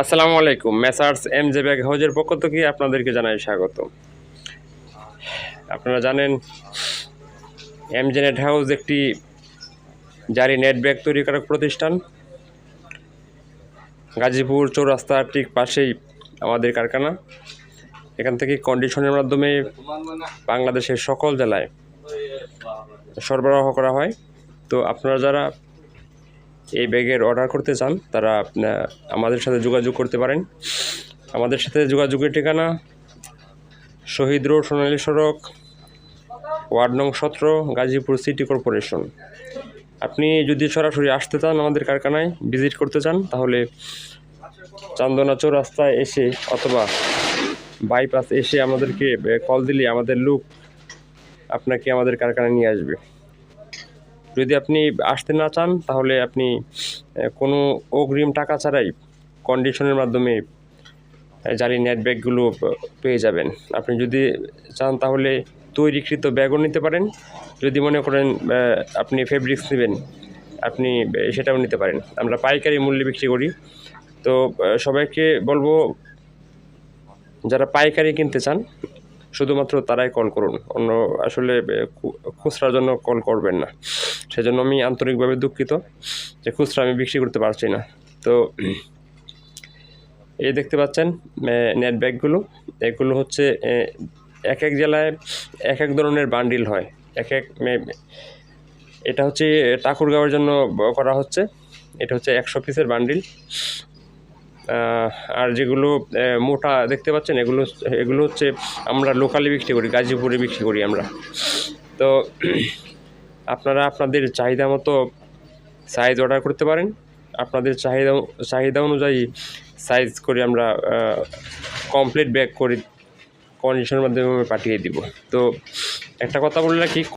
আসসালামু আলাইকুম messrs M J bag হাউজের পক্ষ থেকে আপনাদেরকে জানাই স্বাগত আপনারা জানেন এম জে নেট হাউস একটি জারি নেট ব্যাগ তৈরিকারক প্রতিষ্ঠান। গাজীপুর চৌরাস্তার ঠিক পাশেই আমাদের কারখানা। এখান থেকে কন্ডিশনের মাধ্যমে বাংলাদেশের সকল জেলায় সরবরাহ করা হয়। তো আপনারা যারা এই ব্যাগের অর্ডার করতে চান, তারা আমাদের সাথে যোগাযোগ করতে পারেন। আমাদের সাথে যোগাযোগের ঠিকানা, শহীদ রোড, সোনালী সড়ক, ওয়ার্ড নং সতেরো, গাজীপুর সিটি কর্পোরেশন। আপনি যদি সরাসরি আসতে চান আমাদের কারখানায়, ভিজিট করতে চান, তাহলে চান্দনা চৌরাস্তায় এসে অথবা বাইপাস এসে আমাদেরকে কল দিলে আমাদের লোক আপনাকে আমাদের কারখানায় নিয়ে আসবে। যদি আপনি আসতে না চান, তাহলে আপনি কোনো অগ্রিম টাকা ছাড়াই কন্ডিশনের মাধ্যমে জালি নেট ব্যাগগুলো পেয়ে যাবেন। আপনি যদি চান, তাহলে তৈরিকৃত ব্যাগও নিতে পারেন। যদি মনে করেন আপনি ফেব্রিক্স নেবেন, আপনি সেটাও নিতে পারেন। আমরা পাইকারি মূল্যে বিক্রি করি। তো সবাইকে বলব, যারা পাইকারি কিনতে চান শুধুমাত্র তারাই কল করুন। অন্য আসলে খুচরার জন্য কল করবেন না। সেজন্য আমি আন্তরিকভাবে দুঃখিত যে খুচরা আমি বিক্রি করতে পারছি না। তো, এই দেখতে পাচ্ছেন নেট ব্যাগগুলো এগুলো হচ্ছে এক এক জেলায় এক এক ধরনের বান্ডিল হয়। এক এক এটা হচ্ছে, ঠাকুরগাঁওয়ের জন্য করা হচ্ছে। এটা হচ্ছে একশো পিসের বান্ডিল আর যেগুলো মোটা দেখতে পাচ্ছেন, এগুলো এগুলো হচ্ছে আমরা লোকালি বিক্রি করি, গাজীপুরে বিক্রি করি আমরা। তো আপনারা আপনাদের চাহিদা মতো সাইজ অর্ডার করতে পারেন। আপনাদের চাহিদা চাহিদা অনুযায়ী সাইজ করে আমরা কমপ্লিট ব্যাগ করে কন্ডিশনের মাধ্যমে পাঠিয়ে দিব। তো একটা কথা বলে রাখি